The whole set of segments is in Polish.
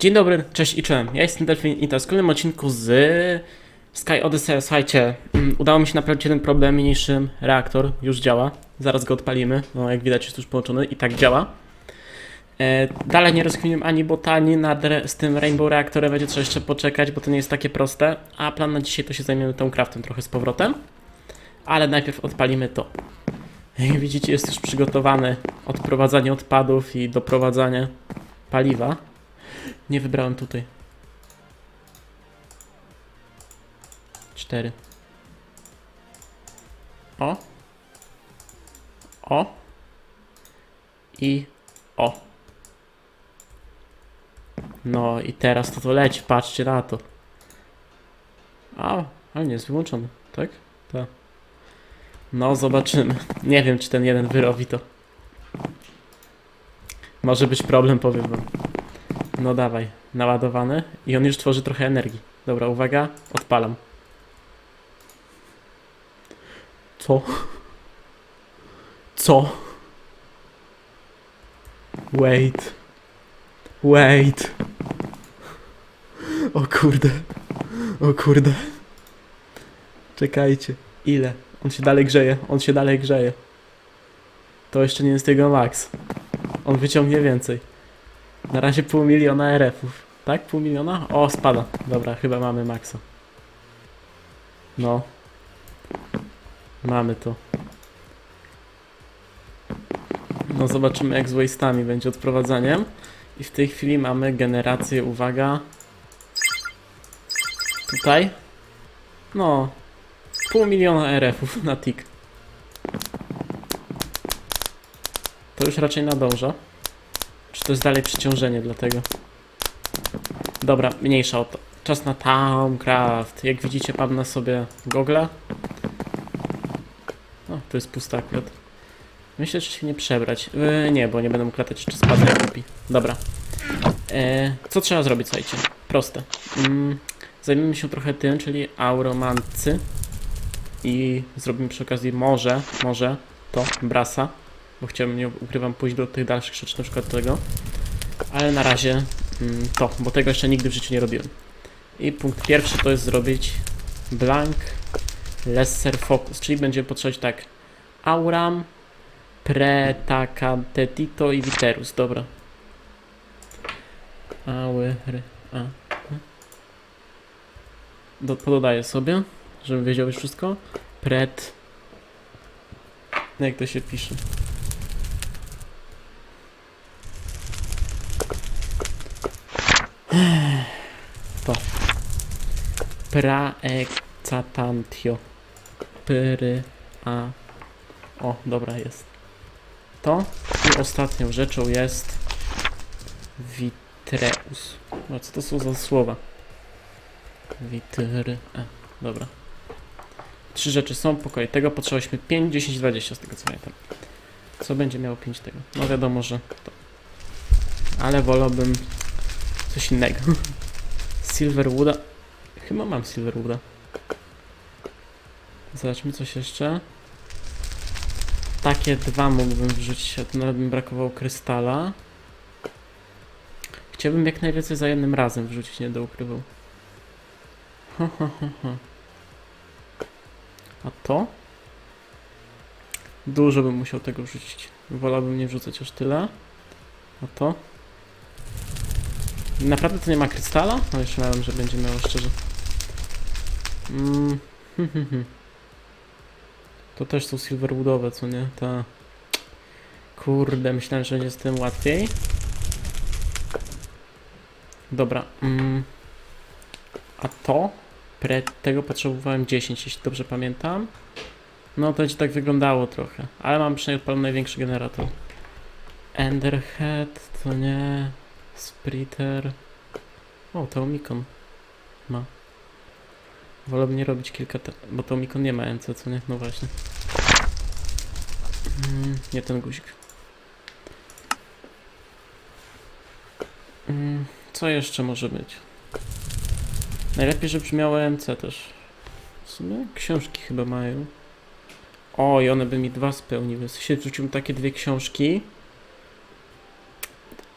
Dzień dobry, cześć i czołem. Ja jestem Delfin i to jest kolejnym odcinku z Sky Odyssey. Słuchajcie, mm, udało mi się naprawić jeden problem, mniejszy reaktor już działa. Zaraz go odpalimy. No, jak widać jest już połączony i tak działa. E, dalej nie rozkminiłem ani bota, ani nad z tym Rainbow Reaktorem będzie trzeba jeszcze poczekać, bo to nie jest takie proste. A plan na dzisiaj to się zajmiemy tą craftem trochę z powrotem. Ale najpierw odpalimy to. Jak widzicie jest już przygotowany odprowadzanie odpadów i doprowadzanie paliwa. Nie wybrałem tutaj. Cztery. O. O. I o. No i teraz to to leci, patrzcie na to. A, ale nie jest wyłączony, tak? Tak. No, zobaczymy. Nie wiem, czy ten jeden wyrobi to. Może być problem, powiem wam. No dawaj, naładowany i on już tworzy trochę energii. Dobra, uwaga, odpalam. Co? Co? Wait. Wait. O kurde. O kurde. Czekajcie. Ile? On się dalej grzeje. On się dalej grzeje. To jeszcze nie jest jego max. On wyciągnie więcej. Na razie pół miliona RF-ów. Tak? Pół miliona? O, spada. Dobra, chyba mamy maksa. No. Mamy to. No zobaczymy jak z waste'ami będzie odprowadzaniem. I w tej chwili mamy generację, uwaga. Tutaj. No. Pół miliona RF-ów na tik. To już raczej nadąża. To jest dalej przeciążenie dlatego? Dobra, mniejsza o to. Czas na Towncraft. Jak widzicie, mam na sobie gogle. O, to jest pusta akurat. Myślę, że się nie przebrać. Yy, nie, bo nie będę mógł latać, czy spadnę głupi. Dobra. E, co trzeba zrobić, słuchajcie? Proste. Mm, zajmiemy się trochę tym, czyli auromancy. I zrobimy przy okazji może, może to, brasa. Bo chciałbym, nie ukrywam, pójść do tych dalszych rzeczy, na przykład tego. Ale na razie mm, to, bo tego jeszcze nigdy w życiu nie robiłem. I punkt pierwszy to jest zrobić blank lesser focus, czyli będziemy potrzebować tak auram, pretacatetito i viterus, dobra. Ały, ry, a. Do, pododaję sobie, żebym wiedział już wszystko. Pret. Jak to się pisze? To. Praexatantio. Pry. A. O, dobra, jest. To. I ostatnią rzeczą jest. Vitreus. No, co to są za słowa? Witry. E, dobra. Trzy rzeczy są pokoj. Tego potrzebowaliśmy 5, 10, 20 z tego co pamiętam. Co będzie miało 5 tego? No wiadomo, że to. Ale wolałbym coś innego. Silverwooda. Chyba mam Silverwooda. Zobaczmy coś jeszcze. Takie dwa mógłbym wrzucić, a to nawet mi brakowało krystala. Chciałbym jak najwięcej za jednym razem wrzucić, nie będę ukrywał. A to? Dużo bym musiał tego wrzucić. Wolałbym nie wrzucać aż tyle. A to? Naprawdę to nie ma krystala? No jeszcze miałem, że będzie miało szczerze. Mm. To też są silverwoodowe, co nie? Ta. Kurde, myślałem, że będzie z tym łatwiej. Dobra. Mm. A to? Pre tego potrzebowałem 10, jeśli dobrze pamiętam. No to będzie tak wyglądało trochę. Ale mam przynajmniej odpalony największy generator. Enderhead to nie. Splitter. O, to Omikon ma. Wolałbym nie robić kilka, bo to Omikon nie ma NC, co nie? No właśnie. Mm, nie ten guzik. Mm, co jeszcze może być? Najlepiej, żeby brzmiało MC też. W sumie książki chyba mają. O, i one by mi dwa spełniły. W sensie wrzuciłbym takie dwie książki.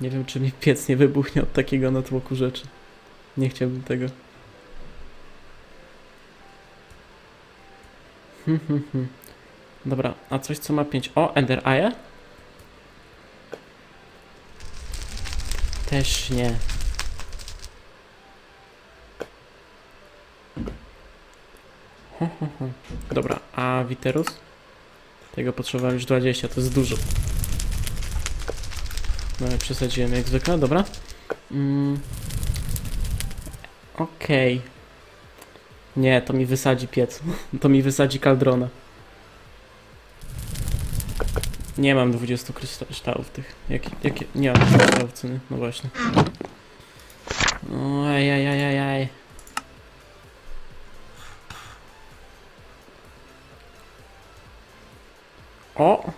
Nie wiem, czy mi piec nie wybuchnie od takiego natłoku rzeczy. Nie chciałbym tego. Hmm, hmm. Dobra, a coś co ma 5. O, Ender Eye? Też nie. Dobra, a Witerus? Tego potrzebowałem już 20, to jest dużo. No przesadziłem jak zwykle, dobra. Mm. Okej. Nie, to mi wysadzi piec. To mi wysadzi kaldrona. Nie mam 20 kryształów tych. Jakie, jakie, nie mam kryształów ceny. No właśnie. Oj, aj, aj, aj, aj. O!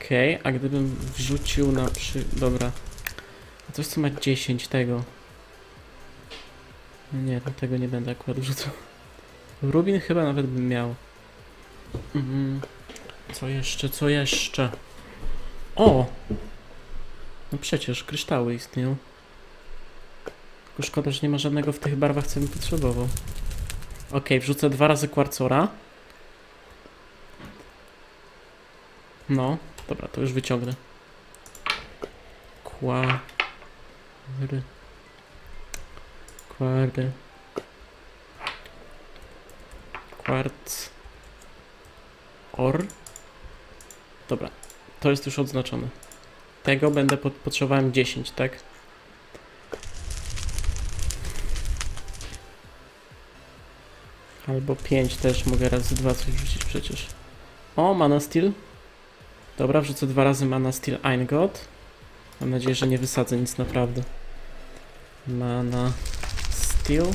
Okej, a gdybym wrzucił na przy... Dobra. Coś co ma 10 tego. Nie, tego nie będę akurat wrzucał. Rubin chyba nawet bym miał. Mhm. Co jeszcze, co jeszcze? O! No przecież kryształy istnieją. Tylko szkoda, że nie ma żadnego w tych barwach, co bym potrzebował. Okej, wrzucę dwa razy kwarcora. No, dobra, to już wyciągnę. Kła... Kwardy. Kwarc. Or. Dobra, to jest już odznaczone. Tego będę pot potrzebowałem 10, tak? Albo 5 też mogę razy dwa coś wrzucić przecież. O, mana steel. Dobra, wrzucę dwa razy mana steel Eingot. Mam nadzieję, że nie wysadzę nic naprawdę. Mana steel.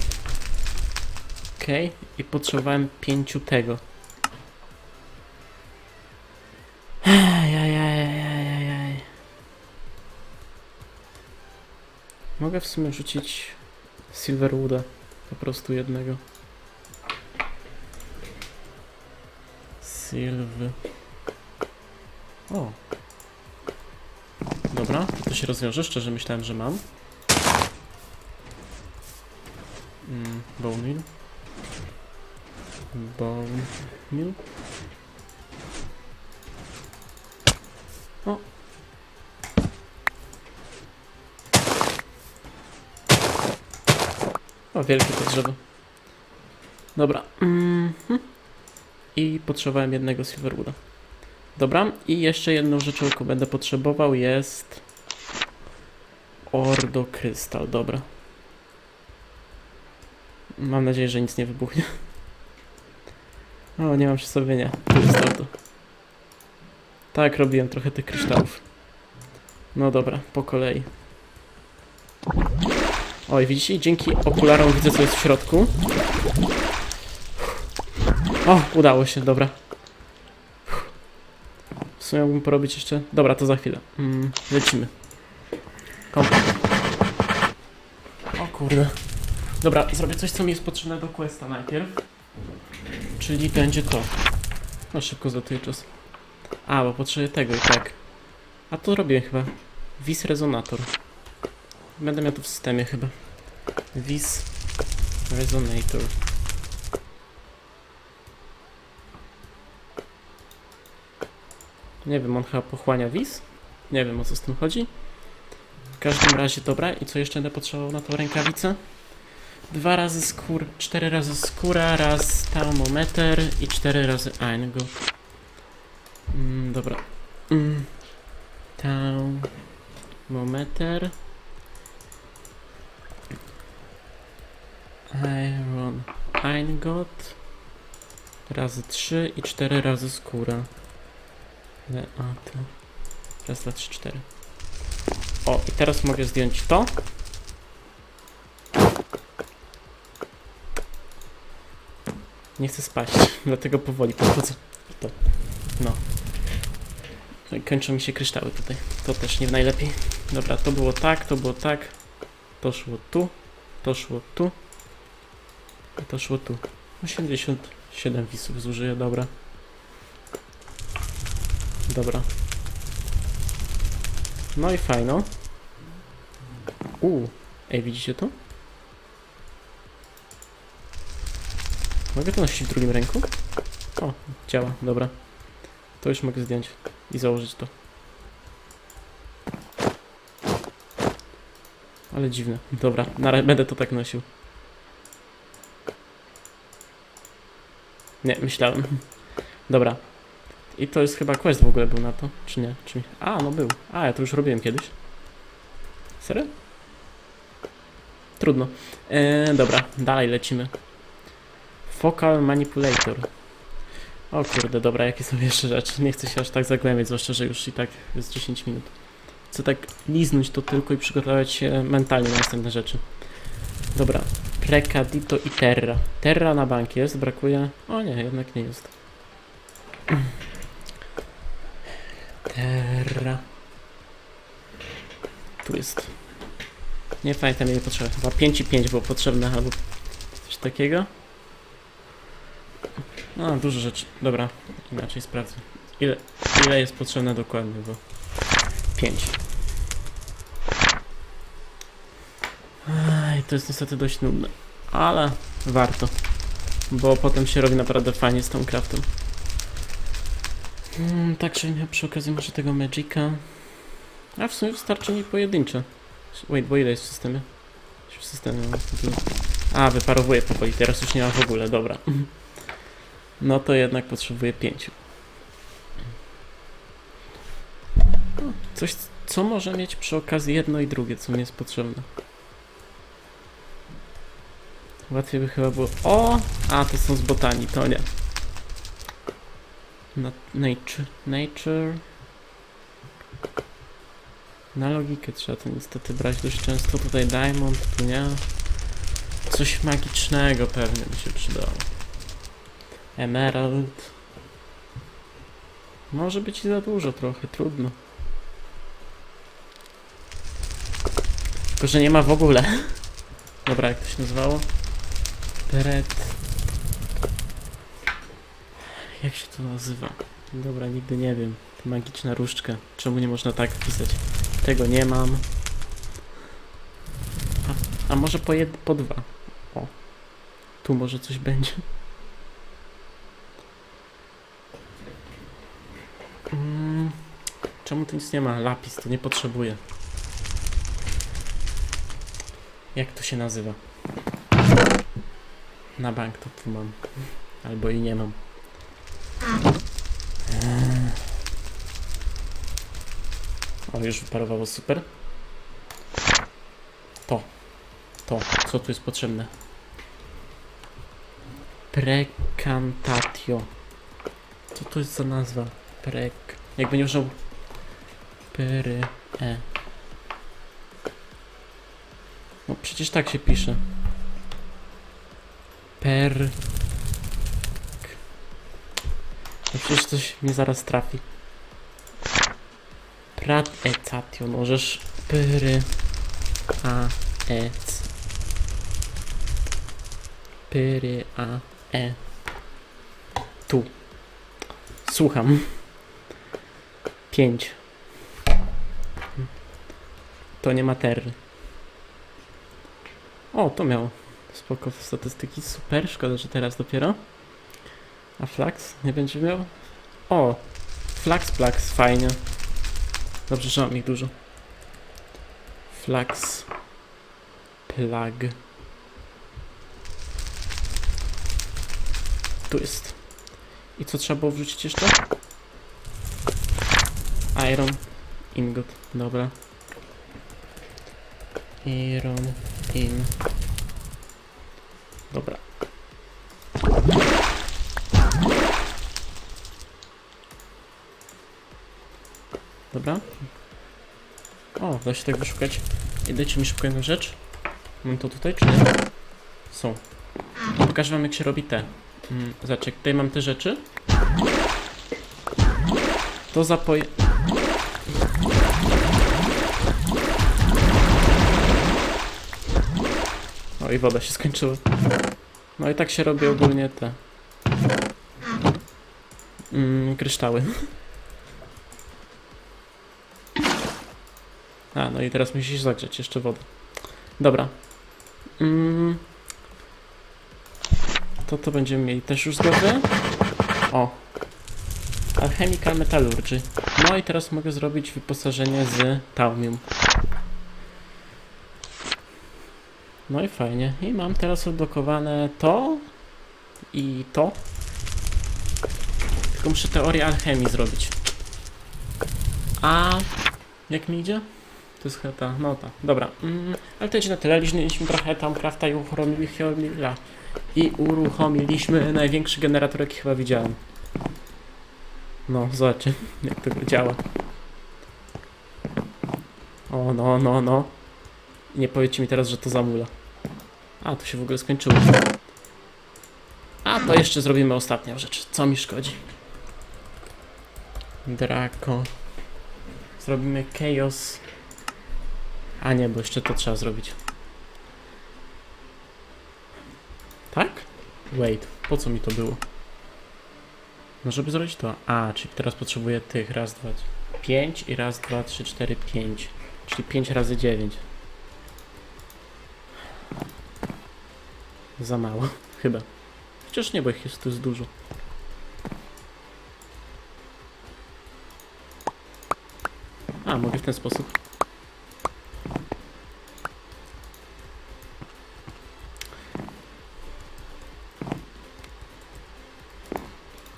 Okej, i potrzebowałem pięciu tego. Ajajajajajajaj. Mogę w sumie rzucić Silverwooda. Po prostu jednego. Sylwy. O. Dobra, to się rozwiąże. Szczerze myślałem, że mam. Bone meal. O. O, wielkie to drzewo. Dobra. Mhm. I potrzebowałem jednego Silverwooda. Dobra, i jeszcze jedną rzeczą, jaką będę potrzebował jest... Ordo Krystal, dobra. Mam nadzieję, że nic nie wybuchnie. O, nie mam Ordo. Tak, robiłem trochę tych kryształów. No dobra, po kolei. Oj, widzicie? Dzięki okularom widzę, co jest w środku. O, udało się, dobra. W sumie mógłbym porobić jeszcze... Dobra, to za chwilę. Mm, lecimy. Kompa. O kurde. Dobra, zrobię coś, co mi jest potrzebne do questa najpierw. Czyli będzie to. No szybko zlatuję czas. A, bo potrzebuję tego i tak. A to robię chyba. Vis Resonator. Będę miał to w systemie chyba. Vis Resonator. Nie wiem, on chyba pochłania wis? Nie wiem o co z tym chodzi. W każdym razie dobra, i co jeszcze będę potrzebował na tą rękawicę? Dwa razy skór, cztery razy skóra, raz thermometer i cztery razy eingo. Mm, dobra. Mm. Thermometer. Iron Eingot. Razy trzy i cztery razy skóra. Le, a. Raz, dwa, trzy, cztery. O, i teraz mogę zdjąć to. Nie chcę spaść, dlatego powoli podchodzę. To. No. Kończą mi się kryształy tutaj. To też nie najlepiej. Dobra, to było tak, to było tak. To szło tu, to szło tu. To szło tu. 87 wisów zużyję, dobra. Dobra. No i fajno. Uuu, ej, widzicie to? Mogę to nosić w drugim ręku? O, działa, dobra. To już mogę zdjąć i założyć to. Ale dziwne. Dobra, będę to tak nosił. Nie, myślałem. Dobra. I to jest chyba quest w ogóle był na to, czy nie? Czy... A, no był. A, ja to już robiłem kiedyś. Serio? Trudno. E, dobra, dalej lecimy. Focal Manipulator. O kurde, dobra, jakie są jeszcze rzeczy? Nie chcę się aż tak zagłębiać, zwłaszcza, że już i tak jest 10 minut. Chcę tak liznąć to tylko i przygotować się mentalnie na następne rzeczy. Dobra, Precadito i Terra. Terra na bank jest, brakuje... O nie, jednak nie jest. Terra. Tu jest. Nie pamiętam ile potrzeba. Chyba 5 i 5 było potrzebne albo coś takiego. No, dużo rzeczy. Dobra, inaczej sprawdzę. Ile, ile jest potrzebne dokładnie, bo 5. Aj, to jest niestety dość nudne, ale warto, bo potem się robi naprawdę fajnie z tą craftem. Hmm, także ja przy okazji może tego Magica. A w sumie wystarczy mi pojedyncze. Wait, bo ile jest w systemie? W systemie A, wyparowuję powoli, teraz już nie ma w ogóle, dobra. No to jednak potrzebuję pięciu. Coś, co może mieć przy okazji jedno i drugie, co mi jest potrzebne. Łatwiej by chyba było... O! A, to są z to nie. Na, nature. Nature. Na logikę trzeba to niestety brać dość często. Tutaj diamond, tu nie. Coś magicznego pewnie by się przydało. Emerald. Może być i za dużo trochę, trudno. Tylko, że nie ma w ogóle. Dobra, jak to się nazywało? Beret. Jak się to nazywa? Dobra, nigdy nie wiem. To magiczna różdżka. Czemu nie można tak wpisać? Tego nie mam. A, a może po, jed, po dwa? O. Tu może coś będzie. Mm, czemu tu nic nie ma? Lapis, to nie potrzebuję. Jak to się nazywa? Na bank to tu mam. Albo i nie mam. Eee. O, już wyparowało super. To. To. Co tu jest potrzebne? Precantatio. Co to jest za nazwa? Prek... Jakby nie użył... Pry... E. No przecież tak się pisze. Per... No przecież coś mnie zaraz trafi. Prat etatio, możesz pyry a ec. Pyry a e. Tu. Słucham. Pięć. To nie ma terry. O, to miało. Spoko statystyki, super, szkoda, że teraz dopiero. A Flax nie będzie miał? O! Flax, Flax, fajnie. Dobrze, że mam ich dużo. Flax. Plug. Tu jest. I co trzeba było wrzucić jeszcze? Iron. Ingot. Dobra. Iron. In. Dobra. Dobra. O, da się tak wyszukać. I dajcie mi szybko jedną rzecz. Mam to tutaj, czy nie? Są. Pokażę wam jak się robi te. Mm, tutaj mam te rzeczy. To zapoje... O i woda się skończyła. No i tak się robi ogólnie te... Mm, kryształy. A, no i teraz musisz zagrzać jeszcze wodę. Dobra. Mm. To to będziemy mieli też już gotowe. O. Alchemical Metallurgy. No i teraz mogę zrobić wyposażenie z Taumium. No i fajnie. I mam teraz odblokowane to i to. Tylko muszę teorię alchemii zrobić. A jak mi idzie? To jest chyba ta, no ta, dobra. Mm, ale to idzie na tyle. Liczyliśmy trochę tam krafta i uruchomiliśmy, i uruchomiliśmy największy generator, jaki chyba widziałem. No, zobaczcie, jak to działa. O, no, no, no. Nie powiedzcie mi teraz, że to zamula. A, to się w ogóle skończyło. A, to jeszcze zrobimy ostatnią rzecz. Co mi szkodzi? Draco. Zrobimy Chaos. A nie, bo jeszcze to trzeba zrobić. Tak? Wait, po co mi to było? No żeby zrobić to. A, czyli teraz potrzebuję tych. Raz, dwa, pięć i raz, dwa, trzy, cztery, pięć. Czyli pięć razy dziewięć. Za mało, chyba. Chociaż nie, bo ich jest tu jest dużo. A, mogę w ten sposób.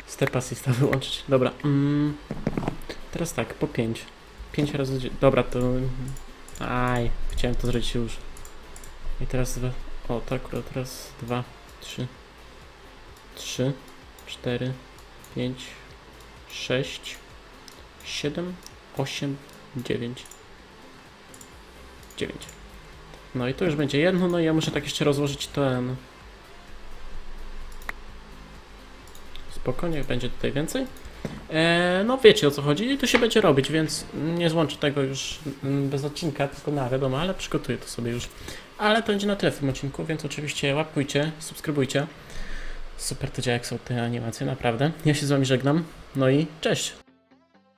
Step assista wyłączyć. Dobra. Mm, teraz tak, po 5. 5 razy. Dobra, to. Aj, chciałem to zrobić już. I teraz. O, tak, akurat teraz dwa, trzy, trzy, cztery, pięć, sześć, siedem, osiem, dziewięć. Dziewięć. No i to już będzie jedno, no i ja muszę tak jeszcze rozłożyć ten. Spokojnie, będzie tutaj więcej. E, no wiecie o co chodzi i to się będzie robić, więc nie złączę tego już mm, bez odcinka, tylko na wiadomo, ale przygotuję to sobie już. Ale to będzie na tyle w tym odcinku, więc oczywiście łapkujcie, subskrybujcie. Super to działa jak są te animacje, naprawdę. Ja się z wami żegnam, no i cześć!